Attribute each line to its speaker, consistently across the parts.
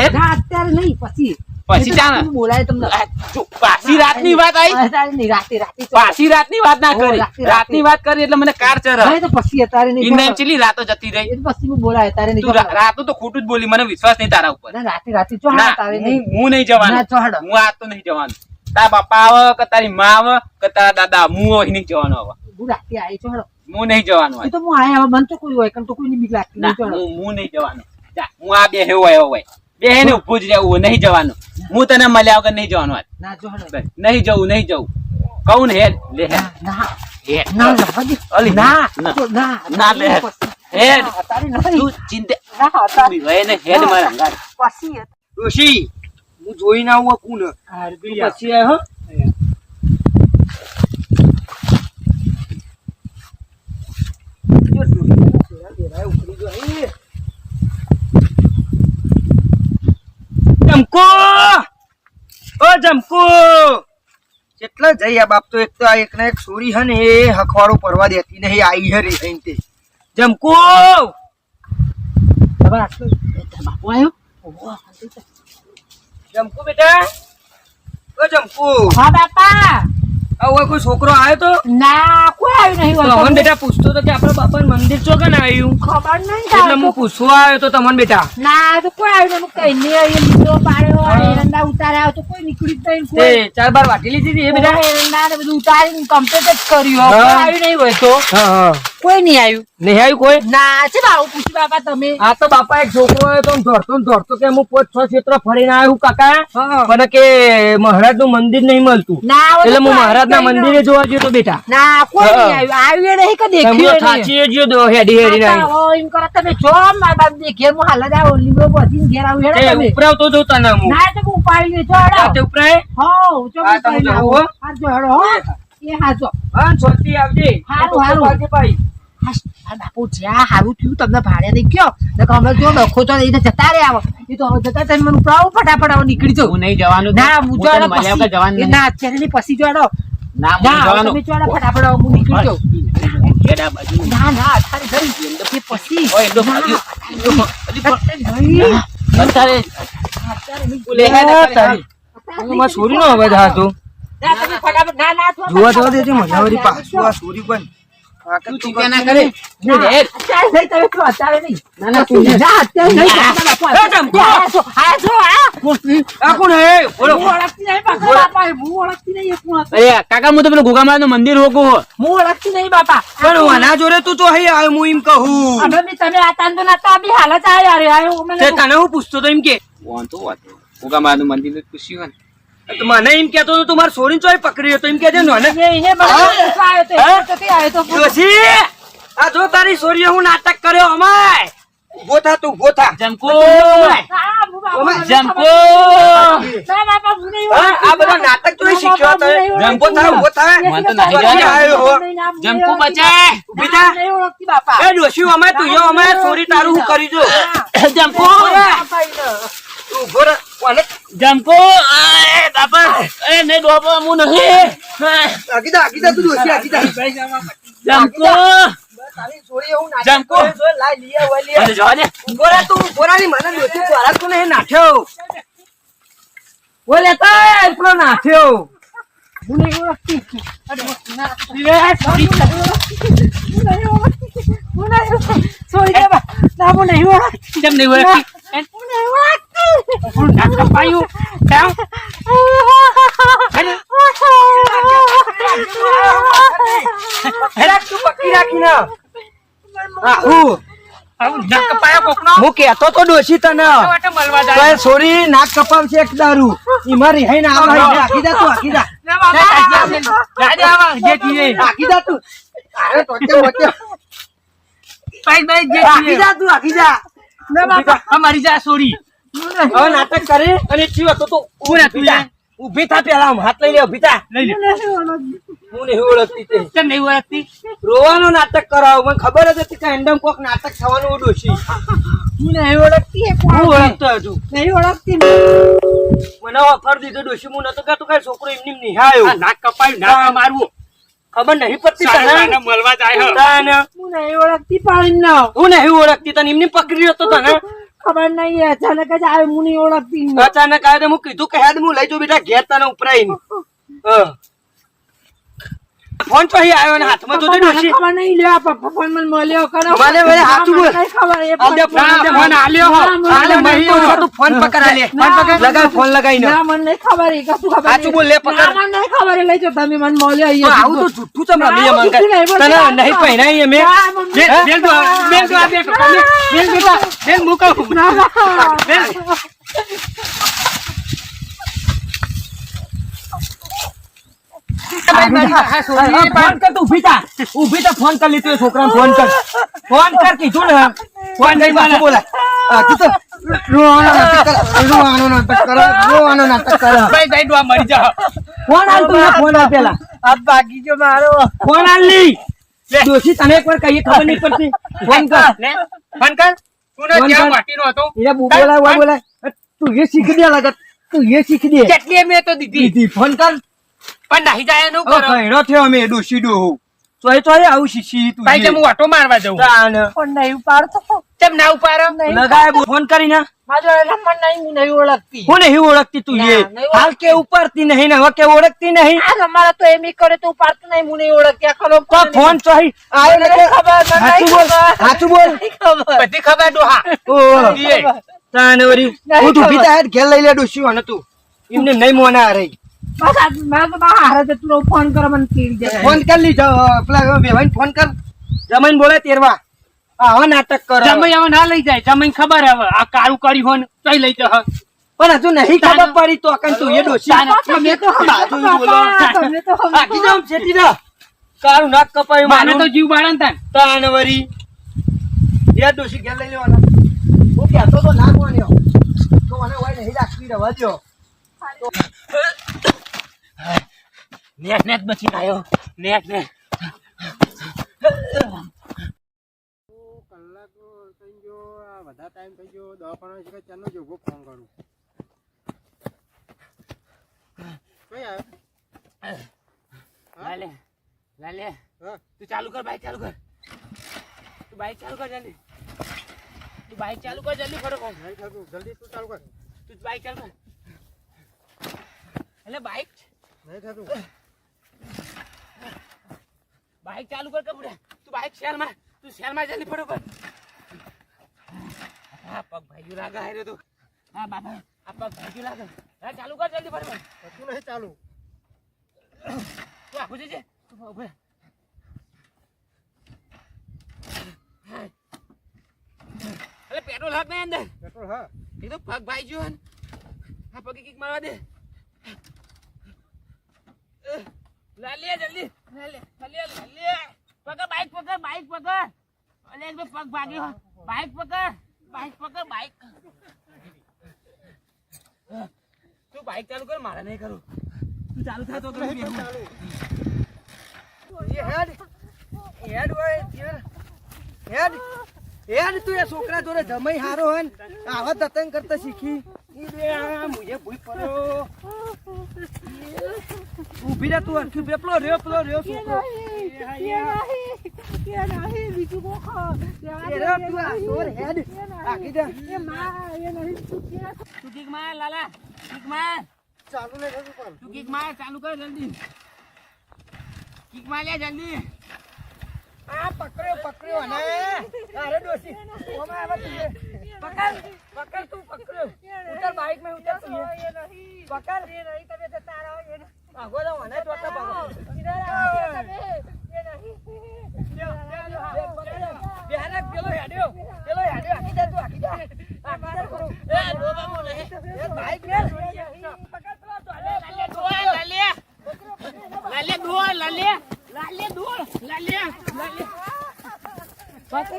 Speaker 1: હે
Speaker 2: ના અત્યારે નહીં પછી.
Speaker 1: પછી ચાલે.
Speaker 2: બોલાય તમને.
Speaker 1: પાછી રાતની વાત આવી
Speaker 2: રાતે રાતે તો-
Speaker 1: પાછી રાતની વાત ના કરી. રાતની વાત કરી એટલે મને કાર ચર
Speaker 2: તો પછી અત્યારે નહીં
Speaker 1: ઇન્ના ચીલી રાતો જતી રહી?
Speaker 2: પછી હું બોલાય અત્યારે નહીં
Speaker 1: રાતો તો ખોટું જ બોલી મને વિશ્વાસ નહીં તારા ઉપર.
Speaker 2: રાતે રાતે ચો
Speaker 1: ના
Speaker 2: તારે
Speaker 1: હું
Speaker 2: નહીં.
Speaker 1: જવાનો. હું આ તો નહીં જવાનું. તારા બાપા આવે કે તારી મા આવે કે તારા દાદા હું અહીં નહીં જવાનો હવે.
Speaker 2: હું રાતે આવી છો
Speaker 1: હું નહીં જવાનું
Speaker 2: હોય. તો હું આયા હવે મન તો કોઈ હોય કારણ તો કોઈની બીક લાગતી નહીં.
Speaker 1: હું હું નહીં જવાનું. હું આ બે હેવો આવ્યો હોય. બે હેને ઉભું જ રહેવું નહીં જવાનું. હું તને મળ્યા વગર નહીં જવાનું આજ નહીં જવું નહીં જવું. કહું ને હેડ લે હેડ.
Speaker 2: ના. ના. ના ના
Speaker 1: ના.
Speaker 2: તો ના.
Speaker 1: ના લે. હેડ. તું ચિંતા
Speaker 2: ના,
Speaker 1: હેડ મારા અંગારે.
Speaker 3: હું જોઈને આવું કુન પછી આય હો. જમકો! ઓ જમકો! કેટલા જઈ આ બાપ તો એક તો આ એક ને એક સોરી હે ને એ હખવાડો પરવા દેતી નહીં આઈ હે રે થઈને તે. જમકો!
Speaker 2: બાપુ આયો? ઓહો,
Speaker 3: જમકો બેટા. ઓ જમકો.
Speaker 2: હા બાપા!
Speaker 3: આ કોઈ છોકરો આવ્યો તો?
Speaker 2: ના કોઈ આવ્યું નહીં
Speaker 3: તો. બેટા પૂછતો તો કે આપણા બાપા મંદિર ચોકન આવ્યું
Speaker 2: ખબર નહીં
Speaker 3: એટલે હું પૂછવા આવ્યો તો તમને બેટા.
Speaker 2: ના તો કોઈ આવ્યું નહીં. કઈ નહીં આવ્યું. લીધો પાડ્યો એરંડા ઉતાર્યા તો કોઈ નીકળી જ નહીં કોઈ
Speaker 3: તે ચાર બાર વાટી લીધી હતી એ બેટા.
Speaker 2: એરંડા ને બધું ઉતારીને કમ્પ્લીટ જ કર્યું. આવ્યું નહીં હોય તો.
Speaker 3: હા હા.
Speaker 2: કોઈ નહીં આવ્યું.
Speaker 3: નહીં આવ્યું કોઈ?
Speaker 2: ના છે બાબુ પૂછ્યું બાપા તમે.
Speaker 3: આ તો બાપા એક છોકરો આવ્યો તો દોડતો દોડતો કે હું પાંચ છ ક્ષેત્ર ફરીને આવ્યો કાકા.
Speaker 2: હા.
Speaker 3: કે મહારાજનું મંદિર નહીં મળતું.
Speaker 2: ના
Speaker 3: એટલે હું મહારાજ ના મંદિરે જોવા ગયો તો બેટા.
Speaker 2: ના કોઈ. નહીં આવ્યું. આવ્યું નહીં કે દેખ્યું નહીં.
Speaker 3: ગયો તો હેડી હેડી
Speaker 2: ના એમ કરો તમે જો મારા બાપ દે હું હાલ જ આવું લીમડો બધીને ઘેર આવું હેડો તમે.
Speaker 3: ઉપરાવતો જોતા ના હું.
Speaker 2: ના તો ઉપાડી લેજો હેડો.
Speaker 3: રાતે ઉપરાય?
Speaker 2: હો જો
Speaker 3: હા.
Speaker 2: હેડો હો એ હાજો
Speaker 3: હા. છોટી આવજે.
Speaker 2: હારું, હારું.
Speaker 3: આવજે ભાઈ.
Speaker 2: બાપુ જ્યાં હારું થયું તમને ભાડે નહીં કયો અમે જો ડખો તો જતા રે આવો એ તો હવે જતા તમે મને ફટાફટ આવો નીકળી જાઓ
Speaker 1: નહીં જવાનું
Speaker 2: ના હું જો અત્યારે નહીં પછી
Speaker 1: ના
Speaker 2: તમે ફટાફટ આવો હું નીકળી જાઉં. ના ના અત્યારે જઈ પછી. અત્યારે
Speaker 3: અવાજ જોવા જવા દેજે મજા વળી આ છોરી પણ.
Speaker 2: આ આ આ.
Speaker 3: આ
Speaker 1: કાકા હું તો પેલું ગોગામારનું મંદિર હોકું
Speaker 2: હું. ઓળખતી નહીં બાપા.
Speaker 3: પણ આના જોડે તું તો હે આવ્યો હું એમ કહું.
Speaker 2: તમે આતા ને તો હાલત આયા રે, આયો. અમે
Speaker 3: તે
Speaker 2: લોકો.
Speaker 3: તને હું પૂછતો તો એમ કે?
Speaker 1: વાંધો વાંધો. ગોગામારનું મંદિર ખુશી પૂછ્યું હોય ને.
Speaker 3: મને એમ કેતો હતો તું મારા છોરીને ચોય પકડ્યો તો એમ કેજે
Speaker 2: એને આવ્યો તો, તો આવ્યો તો.
Speaker 3: આ જો તારી છોરીએ હું નાટક કર્યો અમાય! ઊભો થા તું ઊભો થા.
Speaker 1: જમકો
Speaker 2: હા, હું બાપા, મને
Speaker 1: જમકો
Speaker 2: ખબર. ના, બાપા, હું નહીં
Speaker 3: હા, આ બધા નાટક જોઈ શીખ્યો તમે.
Speaker 2: ઓળખતી.
Speaker 3: થા ઊભો થા.
Speaker 1: મને તો નહીં
Speaker 3: આવ્યો
Speaker 1: જમકો બચાય!
Speaker 3: ઊભી થા.
Speaker 2: ના, નહીં ઓળખતી બાપા.
Speaker 3: એ ડોશી અમાય તું યો અમાય છોરી તારું હું કરી જો
Speaker 1: જમકો.
Speaker 3: તું ઊભો રહે. કોને?
Speaker 1: જમકો એ બાપા એ ડોબો નહીં
Speaker 3: તું જો. ઊભો તું ઊભો મને
Speaker 2: તો
Speaker 3: એટલો
Speaker 2: અરે, ના, એ, sorry, હું નહીં ઓળખતી. હું નહીં ઓળખતી. હું નહીં ઓળખતી. Sorry, બાબા. ના, હું
Speaker 1: કેમ નહીં ઓળખતી
Speaker 3: તું પકડી હું
Speaker 1: નાક કપાયો કોકનો
Speaker 3: હું કેતો તો ડોશી તને. તો
Speaker 1: જાય
Speaker 3: એ છોરી નાક એક દારૂ. ઈમાં રિહાઈને આવા હિ. આખી તું આખી જા.
Speaker 1: ના આવા જે તીએ
Speaker 3: તું અરે
Speaker 1: જે
Speaker 3: આખી જા.
Speaker 1: ના બાપા. અમારી જા સોરી.
Speaker 3: હવે નાટક કરે અને ચીવ તો તું
Speaker 1: હું તું લે.
Speaker 3: થા. પેલા હાથ લઈ લે ઊભી થા.
Speaker 1: લઈ લે.
Speaker 3: હું નહીં ઓળખતી તે.
Speaker 1: કેમ નહીં ઓળખતી?
Speaker 3: રોવાનો નાટક કરાવો મને ખબર જ હતી કે એન્ડમ કોક નાટક થવાનું હું ડોશી
Speaker 2: હું નહીં ઓળખતી
Speaker 3: હું હજુ.
Speaker 2: નહીં ઓળખતી
Speaker 3: મને ઓફર દીધો ડોશી હું નતો કે છોકરો એમની નિહાયો
Speaker 1: નાક કપાયું નાક મારવું.
Speaker 3: ખબર નહીં પડતી તને?
Speaker 1: મળવા જાય
Speaker 3: તને
Speaker 2: હું નહીં ઓળખતી પાણી ના
Speaker 3: હું નહીં ઓળખતી તને? એમની પકડી હતો તને?
Speaker 2: ખબર નહીં અચાનક જ આવ્યો હું નહીં ઓળખતી
Speaker 3: અચાનક આવ્યો તો હું કીધું કે હેડ હું લઈ જાઉં બેટા ઘેર તને ઉપરાઈને. હા. ફોન તો અહીં આવ્યો ને હાથમાં
Speaker 2: તો
Speaker 3: ડોશી
Speaker 2: ખબર નહીં લે પપ્પા ફોન મને મળ્યો કરો
Speaker 3: મને મને હાચું બોલ.
Speaker 2: ખબર એ
Speaker 3: ફોન, ફોન, આલ્યો હો. આલે મહી તો તું ફોન પકડ આલે. ફોન પકડ. લગાડ ફોન લગાઈ
Speaker 2: ને ના મને ખબર એ કશું ખબર
Speaker 3: હાચું બોલ, લે પકડ.
Speaker 2: મને નહીં ખબર લઈ જો તમે મને મળ્યો અહીં
Speaker 3: આવું તો જુઠ્ઠું ચમ રમીએ
Speaker 2: બોલ.
Speaker 3: તને નહીં પહેરાય અમે. બેન તો આ- બેન તો આ બે ટકા, બેન, બેન બેટા, બેન મૂકો.
Speaker 2: ના, ના.
Speaker 3: બેન. હા, ફોન કર તું ઊભી થા. ઊભી થા, ફોન કર લીધો છોકરાને ફોન કર ફોન કર કીધું ને ફોન નહીં પાછું બોલાય. હા, તું તો રોવાનો નાટક કર, રોવાનો નાટક કર, રોવાનો નાટક કર. ફોન આલ તું, લે, ફોન આલ પેલા.
Speaker 2: આ ભાગી ગયો મારો
Speaker 3: ફોન આલની. ડોશી તને એકવાર કહીએ ખબર નહીં પડતી ફોન કર
Speaker 4: ફોન કર તું ને
Speaker 3: ફોન
Speaker 4: ત્યાં
Speaker 3: કર.
Speaker 4: વાટીનો હતો
Speaker 3: એ બુ- બોલાય વા બોલાય તું એ શીખી દે લાગત તું એ શીખી દે
Speaker 4: કેટલી મેં તો દીધી
Speaker 3: દીધી ફોન કર
Speaker 4: પણ નાહી જાય એનું કરો.
Speaker 3: કઈડો થયો અમે ડોશી ડોહું ચોય ચોય આવું શીશી તું
Speaker 4: ભાઈ હું. ઓટો મારવા જઉં.
Speaker 3: તાન.
Speaker 2: ફોન નહીં ઉપાડતો.
Speaker 4: કેમ ના ઉપાડો.
Speaker 3: લગાય ફોન કરીને.
Speaker 2: મારો નંબર નહીં હું નહીં ઓળખતી.
Speaker 3: હું નહીં ઓળખતી તું એ હાલ કે ઉપરતી નહીં ને હવે કે ઓળખતી નહીં.
Speaker 2: આ અમારા તો એમ ઈ કરે તો ઉપાડતી નહીં હું નહીં ઓળખતી આ ખરો
Speaker 3: તો ફોન ચોહી ને
Speaker 2: ખબર
Speaker 3: હાચું બોલ હાચું બોલ.
Speaker 4: બધી ખબર ડોહા.
Speaker 3: ઓ તાન હું તું બીતા હેડ ઘેર લઈ લે ડોશી અને તું? એમને નહીં મોના રહી.
Speaker 2: ફોન કર મને જાય
Speaker 3: ફોન કર લીધો. પેલા ફોન કર. જમીન બોલે તેરવા. આવા નાટક કરો.
Speaker 4: જમાઈ હવે ના લઈ જાય. જમાઈ ખબર હવે. આ કારું કર્યું હોય કઈ તોય લઈ જશે
Speaker 3: પણ હજુ નહીં ખબર પડી તો અકન તું એ ડોશી.
Speaker 2: તમે તો
Speaker 3: બાજુ બોલો.
Speaker 2: તમે તો
Speaker 3: આખી જામ છેટી દો કાળું નાક કપાયું
Speaker 4: માને તો જીવ બાળન ને તાન.
Speaker 3: તાન વરી એ ડોશી ઘેર લઈ લેવાના. હું કહેતો તો ના તો મને હોય નહીં રાખવી રવા દ્યો.
Speaker 4: નેટ નેટ બચી આવ્યો. નેટ નેટ લાલે લાલે. તું ચાલુ કર બાઈક ચાલુ કર. તું બાઈક ચાલુ કર જલ્દી. તું બાઈક ચાલુ કર જલ્દી ફટોફટ. જલ્દી તું ચાલુ કર. તું બાઈક ચાલુ કર. એટલે બાઈક બાઈક ચાલુ કર કપડે તું બાઇક શેર માર તું શેર માર જલ્દી ફટોફટ હા પગ ભાઈ લાગે હારે તું. હા બાબા આ પગ ભાઈ લાગે. હા ચાલુ કર જલ્દી ફટોફટ તું નહીં ચાલુ. તું આખું જજે. તું ઊભો. અલે પેટ્રોલ હાક નહીં અંદર. એ તો પગ ભાઈ જો હા પગે કિક મારવા દે. લાલિયા જલ્દી. લે લાલિયા પકડ બાઈક પકડ બાઈક પકડ. અલે પગ ભાગ્યો. બાઈક પકડ બાઈક પકડ બાઈક તું બાઈક ચાલુ કર મારા નહીં કરું તું ચાલુ થા તો હું
Speaker 3: એ હેડ. હેડ હોય. હેડ. હેડ તું એ છોકરા જોડે જમાઈ હારો હોય ને આવા તતંગ કરતા શીખી. ઈ બે આ મુજે ભૂઈ પડ્યો. ઊભી રહે તું અરખી રહ્યો પેલો રહ્યો છોકરો. ચાલુ
Speaker 4: કર કિક જલ્દી.
Speaker 3: આ પકડ્યો પકડ્યો. અને અરે ડોસી. ઓમાં આવા તું એ. પકડ પકડ તું પકડ્યો ઉતર બાઈકમાં ઉતર તું એ. પકડ. આગો જાઓ અને ચોથા ભાગો. બિહારક પેલો હેડ્યો. પેલો હેડ્યો. આખી જા તું આખી જા. આખી જા. એ બોલે એ બાઈક રે પકડ પેલો ચોલે
Speaker 4: લાલે દોડ લાલે લાલે દોડ લાલે લાલે દોડ લાલે લાલે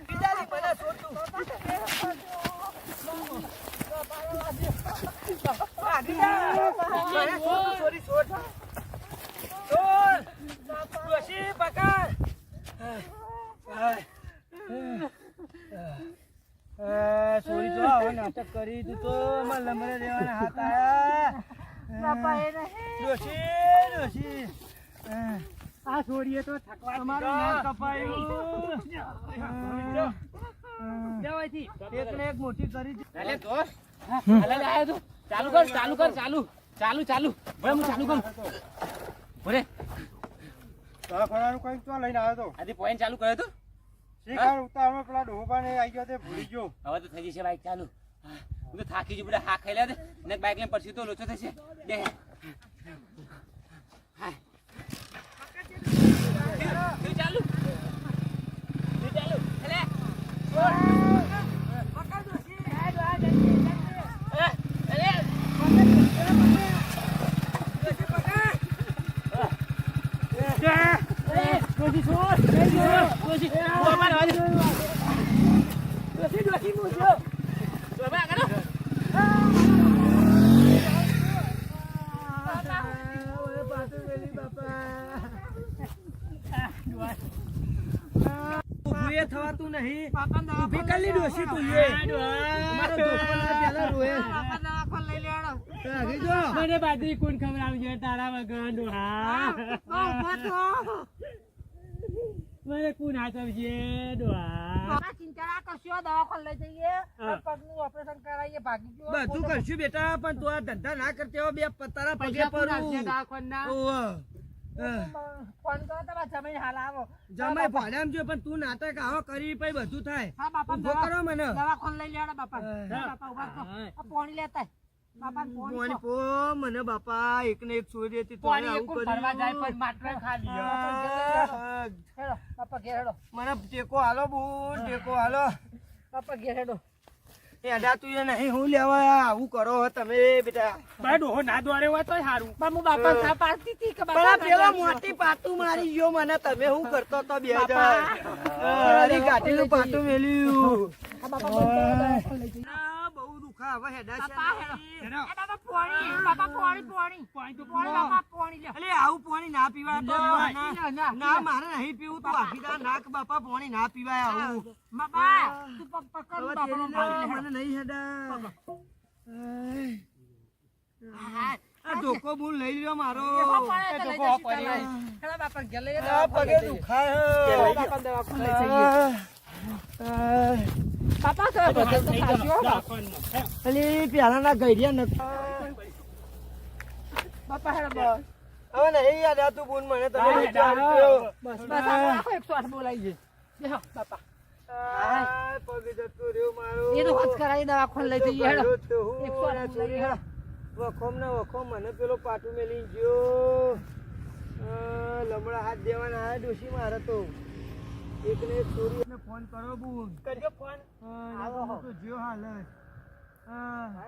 Speaker 3: બીજાની ભલે છોડ તું. આગી જા. ભલે છોડ તું, છોરી છોડ. છોડ. ડોશી પકડ. એ, છોરી જો આવો નાટક કરી દીધું તો અમાર લમરે રહેવાના હાથ આયા.
Speaker 2: બાપા એ નહીં.
Speaker 3: ડોશી ડોશી આ,
Speaker 2: આ તો થકવા
Speaker 3: તમારું નામ કપાયું.
Speaker 2: જવાયથી
Speaker 3: એકને એક મોટી કરી
Speaker 4: અલે દોસ્ત. અલે આયો તું. ચાલુ કર ચાલુ કર ચાલુ. ચાલુ ચાલુ. ભલે હું ચાલુ કરું. ભલે.
Speaker 3: તારા ખોરાનું કઈ તો લઈને આવ્યો તો.
Speaker 4: આજે પોઈન્ટ ચાલુ કર્યો તો?
Speaker 3: શીખાડ ઉતાવળ પેલા ડોબાને આવી ગયો તે ભૂલી ગયો
Speaker 4: હવે તો થઈ જશે બાઈક ચાલુ હું તો થાકી જુ બધા હા ખાઈ લે ને બાઈક લઈને પછી તો લોચો થશે બે ચાલુ ચાલુ અલે અલે
Speaker 3: ઊભું એ થવાતું નહીં ઊભી કરી હશે તું તમારો ધોકો ના પેલા રોએ
Speaker 2: મને બાજરી કોણ ખવડાવજો તારા વગર મને કોણ હાચવશે ડોહા
Speaker 3: બધું કરશું બેટા પણ તું આ ધંધા ના કરતી હો બે તારા પગે પડું ઓવ. હા. જમાઈ ભાડ્યામાં જો પણ તું નાટક આવો કરી પછી બધું થાય. ઊભો કરો મને. પોણી પો મને બાપા એક ને એક છોડી હતી તો આવું કર્યું. હા. મને ટેકો હાલો બુન ટેકો હાલો. એડા તું એ નહીં હું લેવા આવું કરો તમે બેટા.
Speaker 2: ડોહો ના દોડે હોય તો સારું પણ હું બાપા ના પાડતી હતી કે
Speaker 3: પણ પેલો મોટી પાતું મારી ગયો મને તમે હું કરતો તો બે હજાર. અરે પાતું મેલ્યું. છે ને. અલે આવું પાણી ના પીવાય તો ના ના, મારે નહીં પીવું તું આખી નાક બાપા પોણી ના પીવાય આવું. મને નહીં હેડા આ ધોકો ભૂલ લઈ લ્યો મારો. પગે દુખાય હવે નહીં યાદ આતું બૂન મને તમે વિચાર્યો આ પગ જતો રહ્યો મારો.
Speaker 2: એ તો હજ કરાવી દવાખાને લઈ જઈએ હેડો.
Speaker 3: મારો તો હું
Speaker 2: એકસો આઠ
Speaker 3: ના
Speaker 2: લઈ હેડો.
Speaker 3: વખોમ ના વખોમ મને પેલો પાટું મેલી ગયો. લમડા હાથ દેવાના આ ડોશી મારે તો. એક ને એક ફોન કરો બુન.
Speaker 2: કરજો ફોન.
Speaker 3: આવો તો જ્યો હાલ. જ. હા.